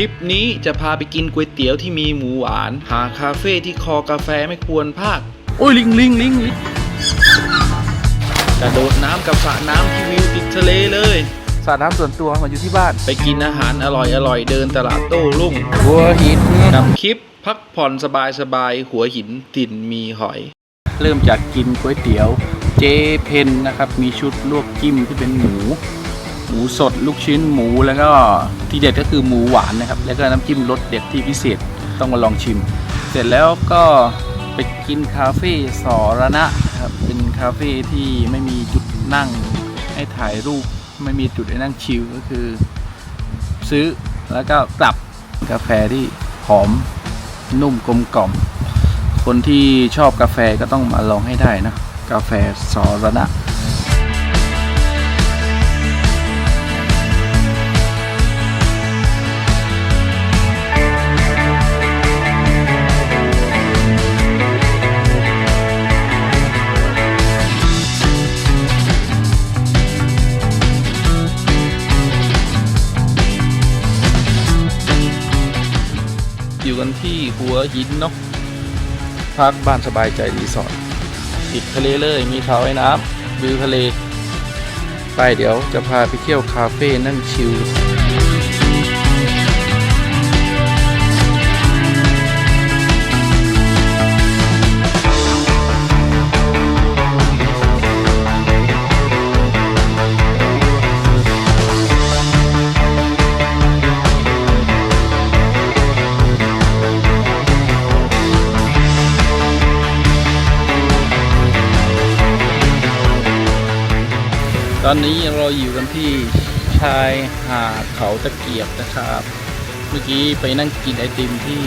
ลิปนี้จะพาไปกินก๋วยเตี๋ยวที่มีหมูหวาน หาคาเฟ่ที่คอกาแฟไม่ควรพลาดโอ้ยลิงลิงลิงลิงกระโดดน้ำกับสระน้ำที่วิวติดทะเลเลยสระน้ำส่วนตัวมาอยู่ที่บ้าน ไปกินอาหารอร่อยอร่อยเดินตลาดโต้รุ่งหัวหินกับคลิปพักผ่อนสบายสบายหัวหินติ่นมีหอย เริ่มจากกินก๋วยเตี๋ยว เจเพนนะครับ มีชุดลวกจิ้มที่เป็นหมู หมูสดลูกชิ้นหมูแล้วก็ที่เด็ดก็คือหมูหวานนะครับ แล้วก็น้ำจิ้มรสเด็ดที่พิเศษต้องมาลองชิม เสร็จแล้วก็ไปกินคาเฟ่สอระนะครับเป็นคาเฟ่ที่ไม่มีจุดนั่งให้ถ่ายรูป ไม่มีจุดให้นั่งชิลก็คือ ซื้อแล้วก็กลับกาแฟที่หอมนุ่มกลมกล่อม คนที่ชอบกาแฟก็ต้องมาลองให้ได้นะ กาแฟสอระนะ กันที่หัวหินเนาะพักบ้านสบายใจรีสอร์ทติดทะเลเลยมีเท้าไอ้น้ำวิวทะเล ไปเดี๋ยวจะพาไปเที่ยวคาเฟ่นั่งชิล อนนี้เราอยู่กันที่ชายหาดเขาตะเกียบนะครับ เมื่อกี้ไปนั่งกินไอติมที่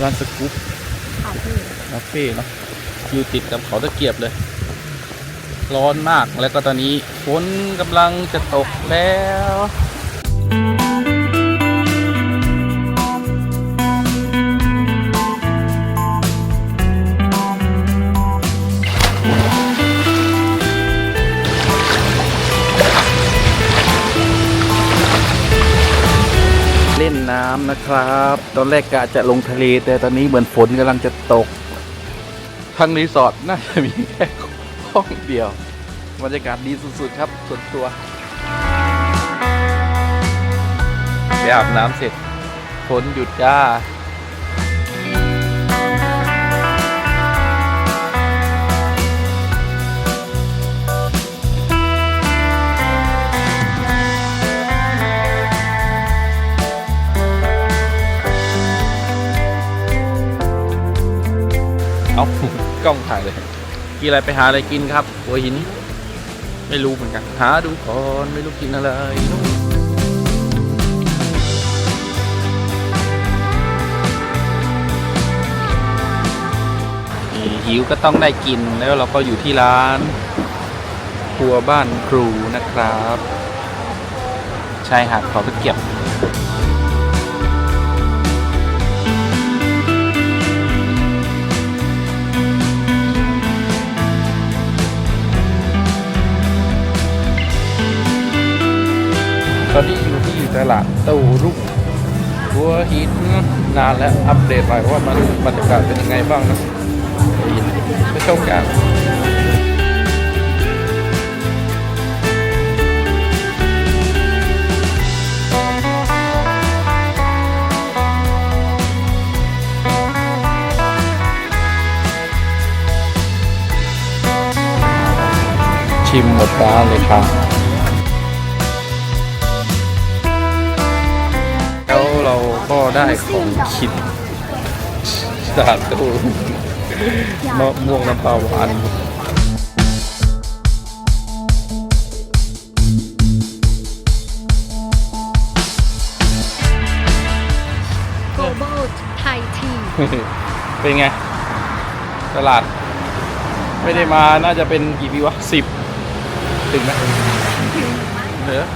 ร้านสกู๊ปคาเฟ่เนาะอยู่ติดกับเขาตะเกียบเลย ร้อนมากแล้วก็ตอนนี้ฝนกำลังจะตกแล้ว น้ำนะครับ ตอนแรกกะจะลงทะเล แต่ตอนนี้เหมือนฝนกำลังจะตก ทางรีสอร์ทน่าจะมีแค่ห้องเดียวบรรยากาศดีสุดๆครับส่วนตัวไปอาบน้ำเสร็จฝนหยุดจ้า ล้องถ่ายเลยกินอะไรไปหาอะไรกินครับหัวหิน ไม่รู้เหมือนกัน หาดูก่อนไม่รู้กินอะไรหิวก็ต้องได้กินแล้วเราก็อยู่ที่ร้าน ครัวบ้านครูนะครับชายหาดขาตะเกียบ ตลาดเต้ารุ่งหัวหินนานแล้วอัปเดตหน่อยว่ามันบรรยากาศเป็นยังไงบ้างนะหัวหินไปชมกันชิมหมดร้านเลยครับ ก็ได้ของคิดจากตู้มะม่วงน้ำปลาหวาน global Thai tea เป็นไง ตลาด ไม่ได้มาน่าจะเป็นกี่ปีวะสิบถึงไหมเหรอ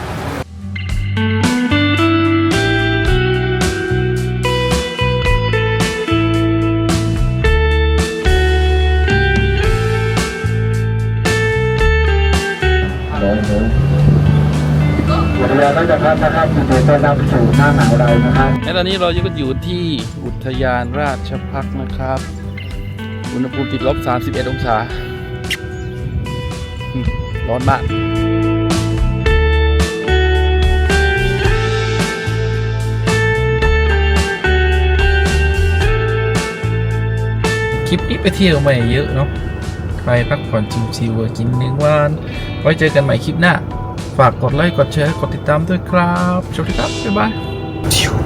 เดี๋ยวน่าจะครับนะครับคุณเดชต้อนรับสู่หน้าหนาวเรานะครับและตอนนี้เราก็อยู่ที่อุทยานราชพักษ์นะครับ อุณหภูมิติดลบ 31 องศา ร้อนมากคลิปนี้ไปเที่ยวมาเยอะเนาะไปพักผ่อนชิวๆกินหนึ่งวัน ไว้เจอกันใหม่คลิปหน้า ฝากกดไลค์ กดแชร์ กดติดตามด้วยครับสวัสดีครับ บ๊ายบาย